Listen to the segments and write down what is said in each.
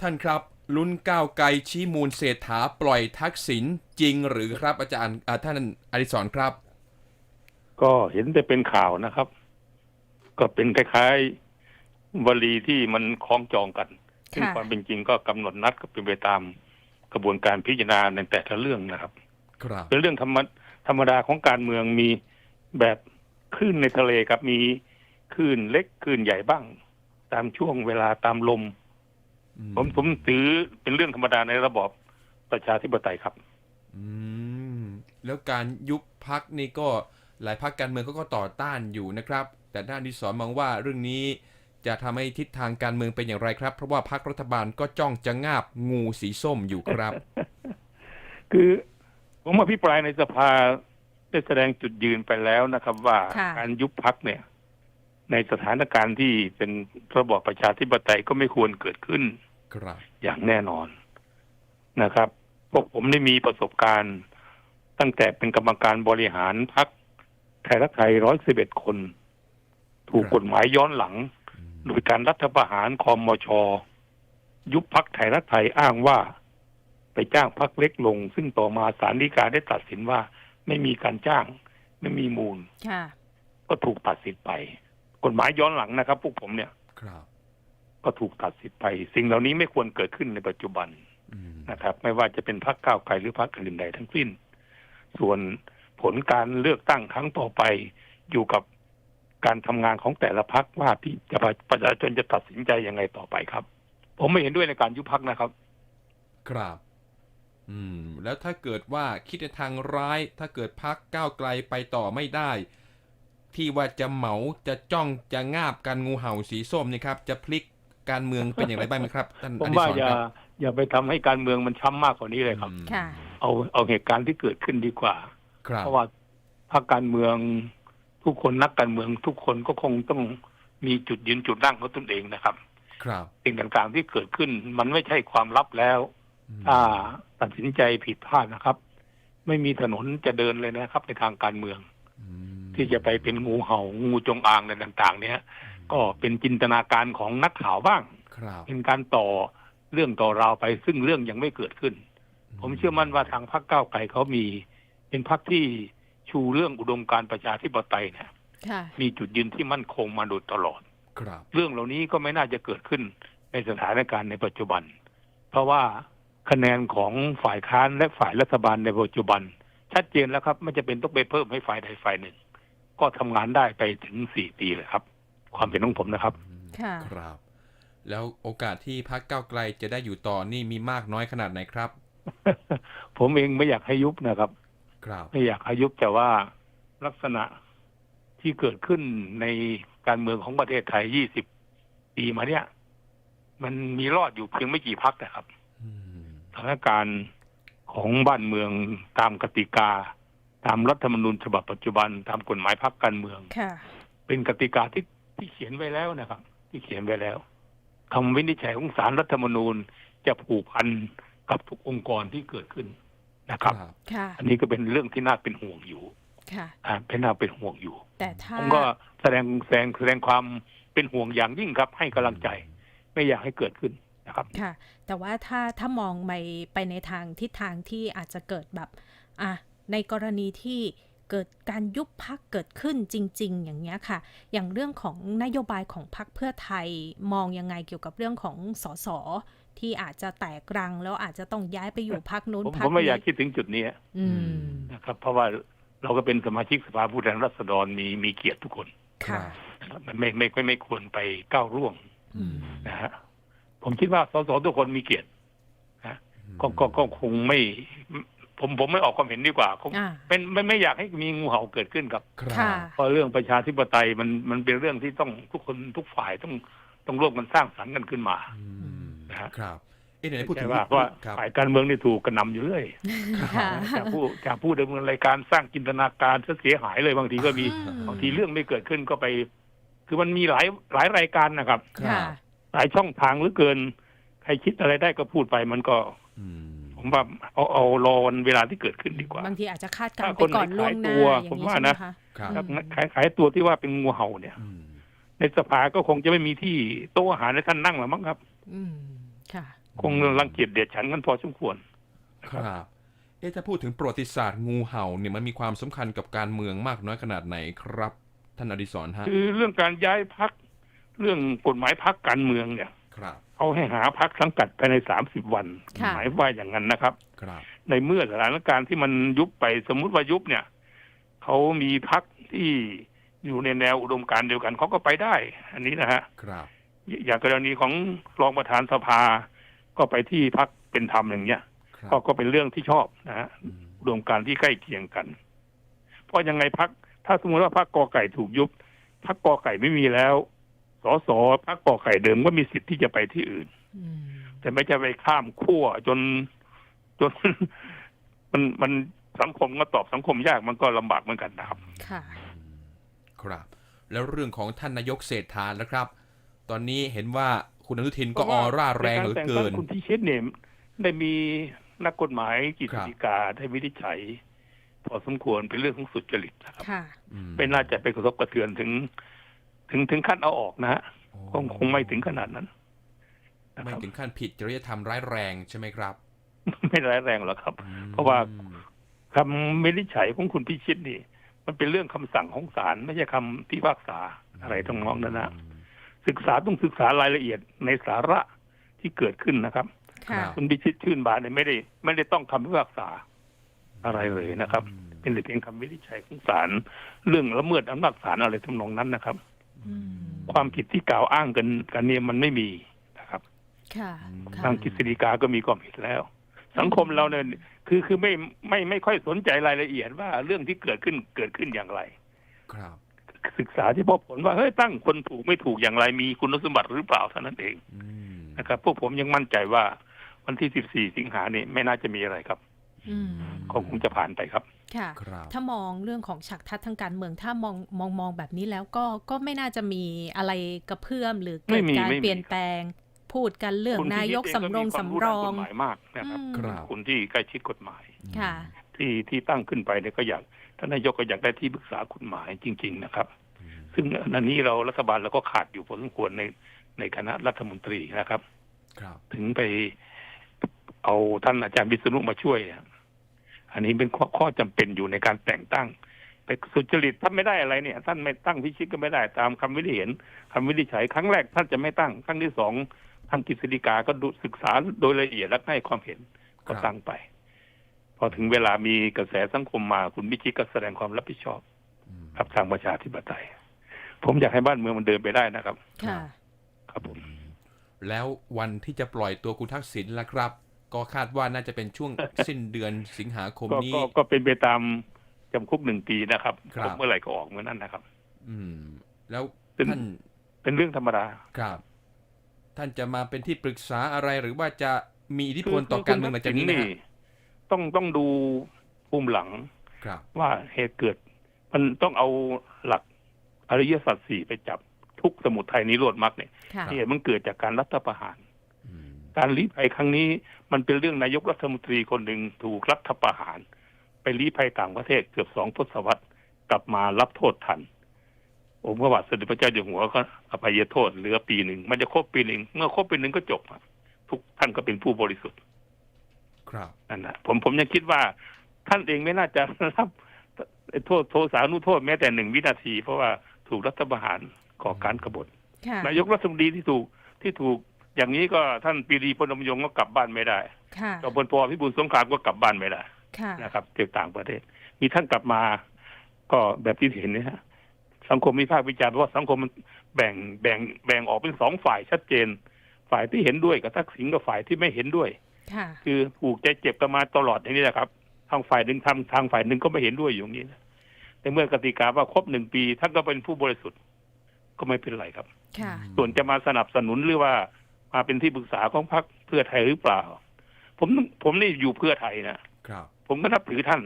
ท่านครับลุ้นก้าวไกลชี้มูลเศรษฐาปล่อยทักษิณจริงหรือครับอาจารย์อ่าท่านอดิศรครับ ก็เห็นแต่เป็นข่าวนะครับ ก็เป็นคล้ายๆวลีที่มันคล้องจองกันซึ่งค่ะความเป็นจริงก็กำหนดนัดก็เป็นไปตามกระบวนการพิจารณาในแต่ละเรื่องนะครับ ครับเป็นเรื่องธรรมธรรมดาของการเมืองมีแบบคลื่นในทะเลครับมีคลื่นเล็กคลื่นใหญ่บ้าง ตามช่วงเวลาตามลมอื ผมผมถือเป็นเรื่องธรรมดาในระบอบประชาธิปไตยครับ อืม แล้วการยุบพักนี่ก็หลายพักการเมืองเขาก็ต่อต้านอยู่นะครับ แต่ด้านอดิศรมองว่าเรื่องนี้จะทำให้ทิศทางการเมืองเป็นอย่างไรครับ เพราะว่าพักรัฐบาลก็จ้องจะงาบงูสีส้มอยู่ครับ คือผมอภิปรายในสภาได้แสดงจุดยืนไปแล้วนะครับ ว่าค่ะการยุบพักเนี่ย ในสถานการณ์ที่เป็นระบอบประชาธิปไตยก็ไม่ควรเกิดขึ้นครับ อย่างแน่นอนนะครับ พวกผมได้มีประสบการณ์ ตั้งแต่เป็นกรรมการบริหารพักไทยรักไทยร้อยสิบเอ็ดคน ถูกกฎหมายย้อนหลังอืมโดยการรัฐประหารคอมมช ยุบพักไทยรักไทยอ้างว่า ไปจ้างพักเล็กลง ซึ่งต่อมาศาลฎีกาได้ตัดสินว่าไม่มีการจ้าง ไม่มีมูลค่ะก็ถูกตัดสิทธิ์ไป กฎหมายย้อนหลังนะครับพวกผมเนี่ย ครับ ก็ถูกตัดสิทธิ์ไป สิ่งเหล่านี้ไม่ควรเกิดขึ้นในปัจจุบันอืมนะครับ ไม่ว่าจะเป็นพรรคก้าวไกลหรือพรรคอื่นใดทั้งสิ้น ส่วนผลการเลือกตั้งครั้งต่อไปอยู่กับการทำงานของแต่ละพรรคว่าที่จะประชาชนจะตัดสินใจยังไงต่อไปครับ ผมไม่เห็นด้วยในการยุบพักนะครับ ครับ อืม แล้วถ้าเกิดว่าคิดในทางร้าย ถ้าเกิดพักก้าวไกลไปต่อไม่ได้ ที่ว่าจะเหมาจะจ้องจะงาบกันงูเห่าสีส้มนี่ครับ จะพลิก การเมืองเป็นอย่างไรบ้างไหมครับท่านผอมดิว่าศรอย่าครับอย่าไปทำให้การเมืองมันช้ำมากกว่านี้เลยครับ อืมค่ะ เอาเอาเหตุการณ์ที่เกิดขึ้นดีกว่า ครับเพราะว่าพรรคการเมืองทุกคนนักการเมืองทุกคนก็คงต้องมีจุดยืนจุดนั่งของตนเองนะครับ ครับสิ่งต่างๆที่เกิดขึ้นมันไม่ใช่ความลับแล้ว อืมถ้าตัดสินใจผิดพลาดนะครับ ไม่มีถนนจะเดินเลยนะครับ ในทางการเมือง อืมที่จะไปเป็นงูเห่างูจงอางอะไรต่าง ๆ เนี่ย ก็เป็นจินตนาการของนักข่าวบ้างครับเป็นการต่อเรื่องต่อราวไป ซึ่งเรื่องยังไม่เกิดขึ้น ผมเชื่อมั่นว่าทางพรรคก้าวไกลเขามี เป็นพรรคที่ชูเรื่องอุดมการณ์ประชาธิปไตยเนี่ยค่ะมีจุดยืนที่มั่นคงมาโดยตลอดครับเรื่องเหล่านี้ก็ไม่น่าจะเกิดขึ้นในสถานการณ์ในปัจจุบัน เพราะว่าคะแนนของฝ่ายค้านและฝ่ายรัฐบาลในปัจจุบัน ชัดเจนแล้วครับไม่จะเป็นต้องไปเพิ่มให้ฝ่ายใดฝ่ายหนึ่ง ก็ทำงานได้ไปถึงสี่ปีเลยครับ ความเป็นของผมนะครับ ค่ะ ครับ แล้วโอกาสที่พักก้าวไกลจะได้อยู่ต่อนี่มีมากน้อยขนาดไหนครับ ผมเองไม่อยากให้ยุบนะครับ ครับ ไม่อยากให้ยุบแต่ว่าลักษณะที่เกิดขึ้นในการเมืองของประเทศไทย 20 ปีมาเนี่ย มันมีรอดอยู่เพียงไม่กี่พักนะครับอืมสถานการณ์ของบ้านเมืองตามกติกา ตามรัฐธรรมนูญฉบับปัจจุบันตามกฎหมายพักการเมืองค่ะเป็นกติกาที่ ที่เขียนไว้แล้วนะครับ ที่เขียนไว้แล้วคำวินิจฉัยของศาลรัฐธรรมนูญจะผูกพันกับทุกองค์กรที่เกิดขึ้นนะครับค่ะอันนี้ก็เป็นเรื่องที่น่าเป็นห่วงอยู่ค่ะอ่าเป็นน่าเป็นห่วงอยู่ แต่ถ้าผมก็แสดงแสดงแสดงความเป็นห่วงอย่างยิ่งครับ ให้กำลังใจ ไม่อยากให้เกิดขึ้นนะครับ ค่ะ แต่ว่าถ้าถ้ามองไปไปในทางทิศทางที่อาจจะเกิดแบบ อะในกรณีที่ เกิดการยุบพักเกิดขึ้นจริง ๆ อย่างเงี้ยค่ะ อย่างเรื่องของนโยบายของพักเพื่อไทยมองยังไงเกี่ยวกับเรื่องของสสที่อาจจะแตกรัง แล้วอาจจะต้องย้ายไปอยู่พักนู้นผมพักผมไม่อยากนี้คิดถึงจุดนี้อืมนะครับ เพราะว่าเราก็เป็นสมาชิกสภาผู้แทนราษฎรมีมีเกียรติทุกคนค่ะนะครับมันไม่ไม่ไม่ไม่ควรไปก้าวร่วงอืมนะฮะผมคิดว่าสสทุกคนมีเกียรตินะก็ก็ก็คงไม่ ผมผมไม่ออกความเห็นดีกว่าคงอ่า เป็นไม่ไม่อยากให้มีงูเห่าเกิดขึ้นครับครัค่ะบเพราะเรื่องประชาธิปไตยมันมันเป็นเรื่องที่ต้องทุกคนทุกฝ่ายต้องต้องร่วมกันสร้างสรรค์กันขึ้นมา อืมนะฮะ ครับเอ๊ะไหนพูดใช่ถึงว่าว่าครับ ฝ่ายการเมืองนี่ถูกกระหนำอยู่เรื่อยค่ะ จากผู้จากผู้ดำเนินรายการสร้างจินตนาการซะเสียหายเลยบางทีก็มี อืม บางทีเรื่องไม่เกิดขึ้นก็ไป คือมันมีหลายหลายรายการนะครับครัค่ะบหลายช่องทางเหรือเกิน ใครคิดอะไรได้ก็พูดไปมันก็อืม ผมว่าเอาเอารอวันเวลาที่เกิดขึ้นดีกว่า บางทีอาจจะคาดการณ์ถ้าไปคนก่อนไหนล่วงหน้าขายตัวอย่างผมนี้ว่าใช่ไหมนะคะครับครับอืมขายขายตัวที่ว่าเป็นงูเห่าเนี่ยอืมในสภาก็คงจะไม่มีที่โต๊ะอาหารให้ท่านนั่งหรอกมั้งครับ อืมค่ะ คงรังเกียจเดียดฉันกันพอสมควรครับเอ๊ะถ้าพูดถึงประวัติศาสตร์งูเห่าเนี่ยมันมีความสำคัญกับการเมืองมากน้อยขนาดไหนครับ ท่านอดิศรฮะคือเรื่องการย้ายพักเรื่องกฎหมายพักการเมืองเนี่ยครับ เขาให้หาพักสังกัดภายในสามสิบวัน ค่ะ หมายว่าอย่างนั้นนะครับ ครับในเมื่อสถานการณ์ที่มันยุบไปสมมุติว่ายุบเนี่ยเขามีพักที่อยู่ในแนวอุดมการณ์เดียวกันเขาก็ไปได้ อันนี้นะฮะครับอย่างกรณีของรองประธานสภา ก็ไปที่พักเป็นธรรมอย่างเงี้ยครับก็ก็เป็นเรื่องที่ชอบนะฮะอืมอุดมการณ์ที่ใกล้เคียงกัน เพราะยังไงพักถ้าสมมติว่าพักกอไก่ถูกยุบพักกอไก่ไม่มีแล้ว สสพักกอไก่เดิมก็มีสิทธิ์ที่จะไปที่อื่นอืมแต่ไม่จะไปข้ามขั้วจนจนมันมันสังคมก็ตอบสังคมยากมันก็ลำบากเหมือนกันนะครับ ค่ะ ครับ แล้วเรื่องของท่านนายกเศรษฐาแล้วครับ ตอนนี้เห็นว่าคุณอนุทินก็ออร่าแรงเหลือเกินในารแต่งตั้งคุณพิชิตเนี่ยได้มีนักกฎหมายกิจครับฎีกาได้วินิจฉัย พอสมควรเป็นเรื่องของสุจริตนะครับค่ะอืมไม่น่าจะไปกระทบกระเทือนถึง ถึงถึงขั้นเอาออกนะฮะคงคงไม่ถึงขนาดนั้นนะไม่ครับถึงขั้นผิดจริยธรรมร้ายแรงใช่ไหมครับ ไม่ร้ายแรงหรอกครับอืมเพราะว่าคำวินิจฉัยของคุณพิชิตนี่ มันเป็นเรื่องคำสั่งของศาลไม่ใช่คำพิพากษาอะไรทั้งนองนั้นนะศึกษาต้องศึกษารายละเอียดในสาระที่เกิดขึ้นนะครับค่ะคุณพิชิตชื่นบานเนี่ยไม่ได้ ไม่ได้ต้องคำพิพากษาอะไรเลยนะครับอืมเป็นแต่เพียงคำวินิจฉัยของศาลเรื่องละเมิดอำนาจศาลอะไรทำนองนั้นนะครับอืม ความผิดที่กล่าวอ้างกันกันเนี่ยมันไม่มีนะครับค่ะค่ะทางกฤษฎีกาก็มีความผิดแล้ว สังคมเราเนี่ยคือคือไม่ไม่ไม่ค่อยสนใจรายละเอียดว่าเรื่องที่เกิดขึ้นเกิดขึ้นอย่างไร ครับ ศึกษาที่พบผลว่าเฮ้ยตั้งคนถูกไม่ถูกอย่างไรมีคุณสมบัติหรือเปล่าเท่านั้นเองอืมนะครับ พวกผมยังมั่นใจว่าวันที่ 14 สิงหานี่ไม่น่าจะมีอะไรครับอืมคงคงจะผ่านไปครับ ค่ะครับถ้ามองเรื่องของฉากทัศน์ทางการเมืองถ้ามองมองมองแบบนี้แล้วก็ก็ไม่น่าจะมีอะไรกระเพื่อมหรือเกิไม่ดมีการไม่มีเปลี่ยนแปลง พูดกันเรื่องคุณนายกพิชิตสำรงเก็มีสำรองความด้านกฎหมายมากนะครับอืมครับคนที่ใกล้ชิดกฎหมายค่ะ ที่ที่ตั้งขึ้นไปเนี่ยก็อยากท่านนายกก็อยากได้ที่ปรึกษากฎหมายจริง ๆ นะครับอืมซึ่งอันนี้เรารัฐบาลเราก็ขาดอยู่พอสมควรในในคณะรัฐมนตรีนะครับครับถึงไปเอาท่านอาจารย์วิษณุมาช่วยอะ อันนี้เป็นข้อข้อจำเป็นอยู่ในการแต่งตั้งไปสุจริตท่านไม่ได้อะไรเนี่ย ท่านไม่ตั้งพิชิตก็ไม่ได้ตามคำวินิจเห็นคำวินิจฉัยครั้งแรกท่านจะไม่ตั้ง ครั้งที่สองทางกฤษฎีกาก็ดูศึกษาโดยละเอียดและให้ความเห็นก็ตั้งไป พอถึงเวลามีกระแสสังคมมาคุณพิชิตก็แสดงความรับผิดชอบอืมกับทางประชาธิปไตย ผมอยากให้บ้านเมืองมันเดินไปได้นะครับ ค่ะ ครับผม แล้ววันที่จะปล่อยตัวคุณทักษิณล่ะครับ ก็คาดว่าน่าจะเป็นช่วงสิ้นเดือนสิงหาคมก็นี้ก็ก็เป็นไปตามจำคุกหนึ่งปีนะครับครับเมื่อไหร่ก็ออกเมื่อนั้นนะครับ อืม แล้วเป็นท่านเป็นเรื่องธรรมดาครับ ท่านจะมาเป็นที่ปรึกษาอะไรหรือว่าจะมีอิทธิพลต่อการเมืองหลังจากนี้ไหมคุณทัฮะษิณต้องต้องดูภูมิหลังครับว่าเหตุเกิด มันต้องเอาหลักอริยสัจสี่ไปจับทุกสมุทัยนิโรธมรรคเนี่ยค่ะเหตุมันเกิดจากการรัฐประหารอืม การลี้ภัยครั้งนี้มันเป็นเรื่องนายกรัฐมนตรีคนหนึ่งถูกรัฐประหาร ไปลี้ภัยต่างประเทศเกือบสองทศวรรษกลับมารับโทษทันองค์พระบาทสมเด็จพระเจ้าอยู่หัวก็อภัยโทษเหลือปีหนึ่งมันจะครบปีหนึ่งเมื่อครบปีหนึ่งก็จบอะทุกท่านก็เป็นผู้บริสุทธิ์ ครับนั่นนะผมผมยังคิดว่าท่านเองไม่น่าจะรับโทษโทษสานุโทษแม้แต่หนึ่งวินาที เพราะว่าถูกรัฐประหารก่อการกบฏค่ะนายกรัฐมนตรีที่ถูกที่ถูก อย่างนี้ก็ท่านปรีดีพลนมยงค์ก็กลับบ้านไม่ได้ค่ะจอมพลปพิบูลสงครามก็กลับบ้านไม่ได้ค่ะนะครับจากต่างประเทศ มีท่านกลับมา ก็แบบที่เห็นเนี่ยฮะสังคมมีภาควิจารณ์เพราะว่าสังคมมันแบ่งแบ่งแบ่งออกเป็นสองฝ่ายชัดเจน ฝ่ายที่เห็นด้วยกับทักษิณกับฝ่ายที่ไม่เห็นด้วยค่ะคือผูกใจเจ็บกันมาตลอดอย่างนี้แหละครับ ทางฝ่ายหนึ่งทำทางฝ่ายหนึ่งก็ไม่เห็นด้วยอยู่อย่างนี้นะแต่เมื่อกติกาว่าครบหนึ่งปีท่านก็เป็นผู้บริสุทธิ์ก็ไม่เป็นไรครับค่ะส่วนจะมาสนับสนุนหรือว่า มาเป็นที่ปรึกษาของพรรคเพื่อไทยหรือเปล่า ผมผมนี่อยู่เพื่อไทยนะครับ ผมก็นับถือท่าน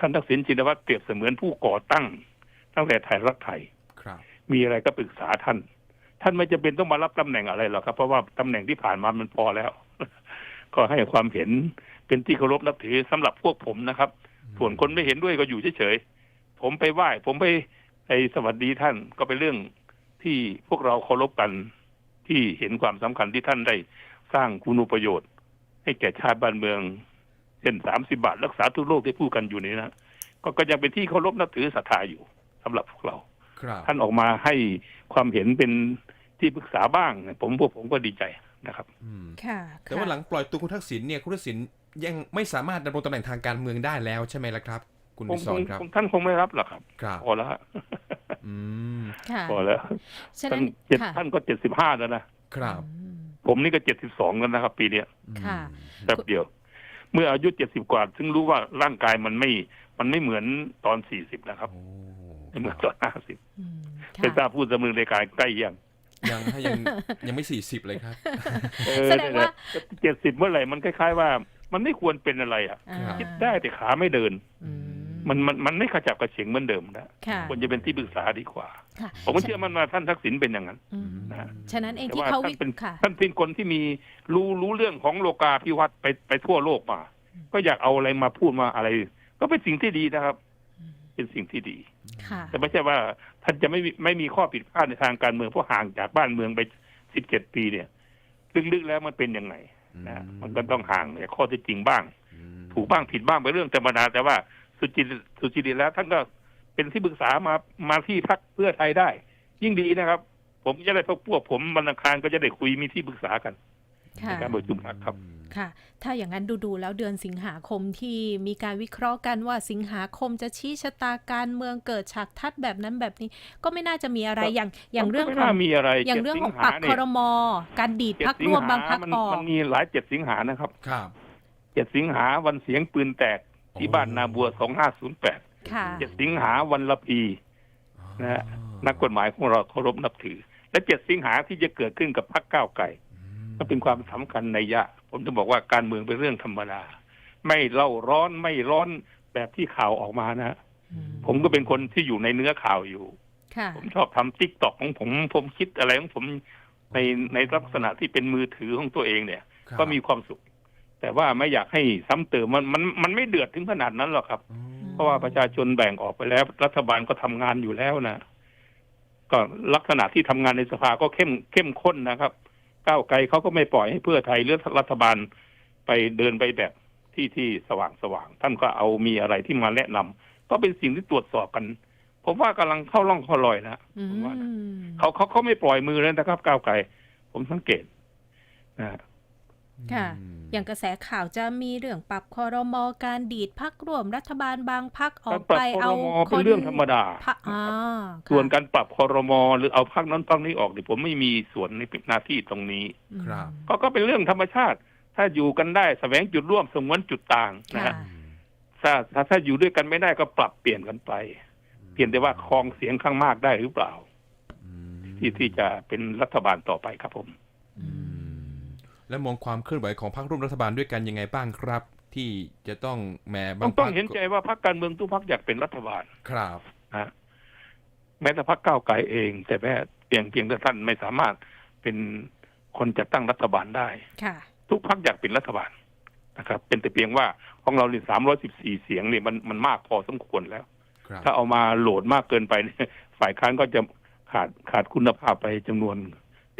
ท่านทักษิณชินวัตรเปรียบเสมือนผู้ก่อตั้ง ตั้งแต่ไทยรักไทยครับ มีอะไรก็ปรึกษาท่าน ท่านไม่จำเป็นต้องมารับตำแหน่งอะไรหรอกครับ เพราะว่าตำแหน่งที่ผ่านมามันพอแล้ว ก็ให้ความเห็นเป็นที่เคารพนับถือสำหรับพวกผมนะครับ ส่วนคนไม่เห็นด้วยก็อยู่เฉยๆผมไปไหว้ผมไปไปสวัสดีท่านก็เป็นเรื่องที่พวกเราเคารพกัน ที่เห็นความสำคัญที่ท่านได้สร้างคุณูประโยชน์ ให้แก่ชาติบ้านเมืองเช่นสามสิบาท รักษาทุกโรคที่พูดกันอยู่นี้นะก็ก็ยังเป็นที่เคารพนับถือศรัทธาอยู่สำหรับพวกเราครับท่านออกมาให้ความเห็นเป็นที่ปรึกษาบ้าง ผมพวกผมก็ดีใจนะครับอืมค่ะแต่ว่าหลังปล่อยตัวคุณทักษิณเนี่ยคุณทักษิณยังไม่สามารถดำรงตำแหน่งทางการเมืองได้แล้วใช่ไหมล่ะครับ คุณผมวิศรครับผมท่านคงไม่รับหรอกครับครับพอแล้วฮะอืมค่ะ พอแล้วฉะท่านั้นนเจ็ดค่ะท่านก็เจ็ดสิบห้าแล้วนะครับอืมผมนี่ก็เจ็ดสิบสองแล้วนะครับ ปีเนี้ยค่ะแป๊บเดียว เมื่ออายุเจ็ดสิบกว่าถึงรู้ว่าร่างกายมันไม่ มันไม่เหมือนตอนสี่สิบนะครับโอ้ไม่เหมือนตอนห้าสิบอืมเป็นทราค่ะบพูดสำนึกในกายใกล้เคียังยังให้ยังยังไม่สี่สิบเลยครับแสดงว่าเจ็ดสิบเมื่อไหร่มันคล้ายๆว่า มันไม่ควรเป็นอะไรอะอ่าครับคิดได้แต่ขาไม่เดินอื มมันมันมันไม่ขจับกระเฉงเหมือนเดิมนะค่ะควรจะเป็นที่ปรึกษาดีกว่าค่ะผมก็เชื่อมันว่าท่านทักษิณเป็นอย่างนั้นอืมนะฉะนั้นเองแต่ที่ว่าเขาท่าวินเป็นค่ะท่านเป็นคนที่มีรู้รู้เรื่องของโลกาภิวัตน์ไปไปทั่วโลกมา ก็อยากเอาอะไรมาพูดมาอะไร ก็เป็นสิ่งที่ดีนะครับ เป็นสิ่งที่ดีค่ะแต่ไม่ใช่ว่าท่านจะไม่มีไม่มีข้อผิดพลาดในทางการเมืองเพราะห่างจากบ้านเมืองไปสิบเจ็ดปีเนี่ยลึกๆแล้วมันเป็นยังไงนะมันก็ต้องห่างจากข้อเท็จจริงบ้างอืมถูกบ้างผิดบ้างเป็นเรื่องธรรมดาแต่ว่า สุจิตสุจิริตแล้วท่านก็เป็นที่ปรึกษามามาที่พักเพื่อไทยได้ ยิ่งดีนะครับ ผมจะได้พวกพวกผมบรรณาคารก็จะได้คุยมีที่ปรึกษากันค่ะในการประชุมพักครับค่ะ ถ้าอย่างนั้นดูๆแล้วเดือนสิงหาคมที่มีการวิเคราะห์กันว่าสิงหาคมจะชี้ชะตาการเมืองเกิดฉากทัดแบบนั้นแบบนี้ ก็ไม่น่าจะมีอะไรครับอย่างอย่างเรื่องไม่ขอน่างมีอะไรอย่างเรื่องของปจ็รับดคสิองรหามอการดีดเนี่ยพักร่วมบางพักมันออกมันมีหลายเจ็ดสิงหานะครับครับเจ็ดสิงหาวันเสียงปืนแตก ที่บ้านนาบัวสองห้าศูนย์แปดค่ะเจ็ดสิงหาวันละพีนะฮะนักกฎหมายของเราเคารพนับถือ และเจ็ดสิงหาที่จะเกิดขึ้นกับพรรคก้าวไกลก็เป็นความสำคัญในยะ ผมจะบอกว่าการเมืองเป็นเรื่องธรรมดา ไม่เล่าร้อนไม่ร้อนแบบที่ข่าวออกมานะอืมผมก็เป็นคนที่อยู่ในเนื้อข่าวอยู่ค่ะผมชอบทำติ๊กตอกของผม ผมคิดอะไรของผมในในลักษณะที่เป็นมือถือของตัวเองเนี่ยครับก็มีความสุข แต่ว่าไม่อยากให้ซ้ำเติมมันมันมันไม่เดือดถึงขนาดนั้นหรอกครับอืมเพราะว่าประชาชนแบ่งออกไปแล้ว รัฐบาลก็ทำงานอยู่แล้วนะก็ลักษณะที่ทำงานในสภาก็เข้มเข้มข้นนะครับก้าวไกลเขาก็ไม่ปล่อยให้เพื่อไทยหรือรัฐบาลไปเดินไปแบบที่ที่สว่างสว่างท่านก็เอามีอะไรที่มาแนะนำก็เป็นสิ่งที่ตรวจสอบกันผมว่ากำลังเข้าร่องเข้ารอยนะอืผมว่านะมเขาเขาเขาไม่ปล่อยมือเลยนะครับ ก้าวไกลผมสังเกตนะค่ะ อย่างกระแสข่าวจะมีเรื่องปรับคอรมอการดีดพักร่วมรัฐบาลบางพักออกการปรับไปคอรเอามอเป็นเรื่องธรรมดาพะอ่าค่ะส่วนการปรับคอรมอหรือเอาพักนั้นพักนี้ออกเนี่ยผมไม่มีส่วนในหน้าที่ตรงนี้อืมครับก็ก็เป็นเรื่องธรรมชาติ ถ้าอยู่กันได้แสวงจุดร่วมสงวนจุดต่างนะค่ะฮะถ้าถ้าถ้าอยู่ด้วยกันไม่ได้ก็ปรับเปลี่ยนกันไป เพียงแต่ว่าครองเสียงข้างมากได้หรือเปล่าอืมที่ที่จะเป็นรัฐบาลต่อไปครับผม อืม และมองความเคลื่อนไหวของพรรคร่วมรัฐบาลด้วยกันยังไงบ้างครับ ที่จะต้องแหมบาต้องงต้องพรรคเห็นใจว่าพรรคการเมืองทุกพรรคอยากเป็นรัฐบาลครับนะแม้แต่พรรคก้าวไกลเอง แต่แม้เพียงเพียงแต่ท่านไม่สามารถเป็นคนจัดตั้งรัฐบาลได้ค่ะ ทุกพรรคอยากเป็นรัฐบาลนะครับ เป็นแต่เพียงว่าของเราเนี่ยสามร้อยสิบสี่เสียงเนี่ยมันมันมากพอสมควรแล้วครับถ้าเอามาโหลดมากเกินไปเนี่ยฝ่ายค้านก็จะขาดขาดคุณภาพไปจำนวน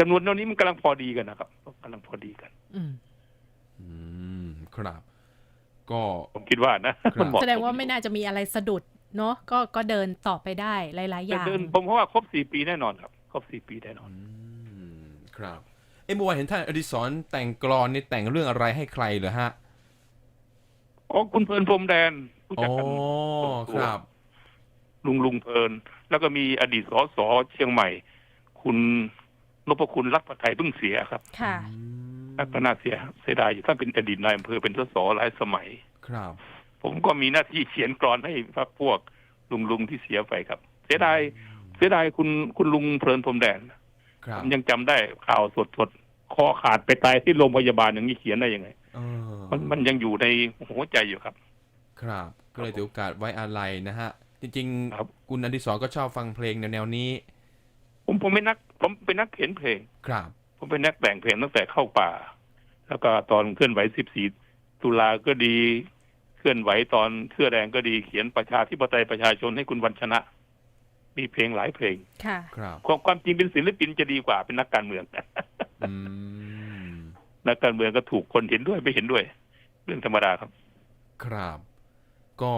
จำนวนเท่านี้มันกำลังพอดีกันนะครับกำลังพอดีกัน อืมอืมครับ ก็ผมคิดว่านะครับมันเหมาะแสดงว่าไม่น่าจะมีอะไรสะดุดเนาะก็ก็เดินต่อไปได้หลาย ๆอแต่ย่างเดินผมเพราะว่าครบสี่ปีแน่นอนครับครบสี่ปีแน่นอนอืมครับเอ้เมื่อวานเห็นท่านอดิศรแต่งกลอนนี่แต่งเรื่องอะไรให้ใครเหรอฮะอ๋อคุณเพลินพรมแดนรู้อ๋จัอกกันครับ ลุงลุงเพลิน แล้วก็มีอดีตสสเชียงใหม่ คุณ นพคุณรักประไทยเพิ่งเสียครับค่ะอืมแล้วก็น่าเสียเสียดายอยู่ท่านเป็นอดีตนายอำเภอเป็นสสหลายสมัย ครับ ผมก็มีหน้าที่เขียนกรอนให้พรรคพวกลุงลุงที่เสียไปครับ เสียดายเสียดายคุณคุณลุงเพลินพรมแดนครัผบมยังจำได้ข่าวสดสดๆคอขาดไปตายที่โรงพยาบาลอย่างนี้เขียนได้ยังไงเออมันมันยังอยู่ในหัวใจอยู่ครับ ครับ ก็เลยถือโอกาสไว้อาลัยนะฮะ จริงครับๆคุณอดิศรก็ชอบฟังเพลงแนวๆนี้ ผมผมเป็นนักผมเป็นนักเขียนเพลง ครับ ผมเป็นนักแต่งเพลงตั้งแต่เข้าป่า แล้วก็ตอนเคลื่อนไหว14ตุลาก็ดี เคลื่อนไหวตอนเสื้อแดงก็ดีเขียนประชาธิปไตยประชาชนให้คุณวันชนะ มีเพลงหลายเพลง ค่ะ ครับความความจริงเป็นศิลปินจะดีกว่าเป็นนักการเมือง อืมนักการเมืองก็ถูกคนเห็นด้วยไม่เห็นด้วย เรื่องธรรมดาครับ ครับ ก็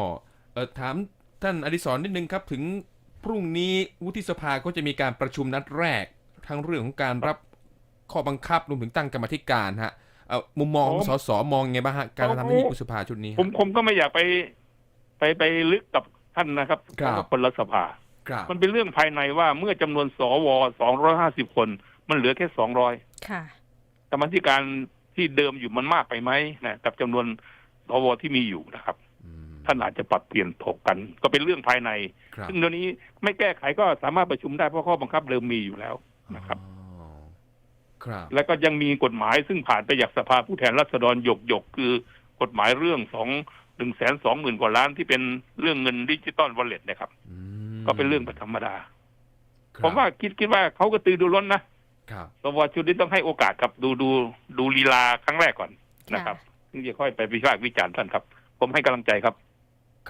เออถามท่านอดิศรนิดนึงครับ ถึง พรุ่งนี้วุฒิสภาก็จะมีการประชุมนัดแรก ทั้งเรื่องของการรับข้อบังคับรวมถึงตั้งกรรมาธิการฮะเอ่อมุมมองของผมสสมองไงบ้างฮะการทำหน้าที่วุฒิสภาชุดนี้ผมผมก็ไม่อยากไปไปไปลึกกับท่านนะครับครับเพาะว่าคนละสภาครับมันเป็นเรื่องภายในว่าเมื่อจำนวนสว250คน มันเหลือแค่200ค่ะกรรมาธิการที่เดิมอยู่มันมากไปไหมนะกับจำนวนสวที่มีอยู่นะครับอืม ท่านอาจจะปรับเปลี่ยนถกกัน ก็เป็นเรื่องภายในครับซึ่งเดี๋ยวนี้ไม่แก้ไขก็สามารถประชุมได้เพราะข้อบังคับเดิมมีอยู่แล้วนะครับอ๋อครับ แล้วก็ยังมีกฎหมายซึ่งผ่านไปจากสภาผู้แทนราษฎรหยกหยกๆคือกฎหมายเรื่องสองหนึ่งแสนสองหมื่นกว่าล้านที่เป็นเรื่องเงินดิจิตอลวอลเล็ตนะครับอืมก็เป็นเรื่องธรรมดาครับผมว่าคิดคิดว่าเขาก็ตือดูร้นนะครับสวชุดนี้ต้องให้โอกาสครับดูดูดูลีลาครั้งแรกก่อนนะครับถึงจะค่อยไปวิพากษ์วิจารณ์ท่านครับ ผมให้กำลังใจครับ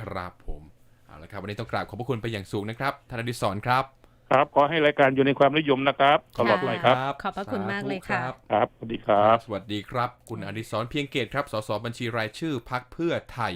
ครับผมเอาละครับ วันนี้ต้องกราบขอบพระคุณไปอย่างสูงนะครับท่านอดิศรครับ ครับ ขอให้รายการอยู่ในความนิยมนะครับตลอดไปครับ ขอบพระคุณมากเลยค่ะสธุรับครับ สวัสดีครับ สวัสดีครับ คุณอดิศรเพียงเกตครับ สสบัญชีรายชื่อพักเพื่อไทย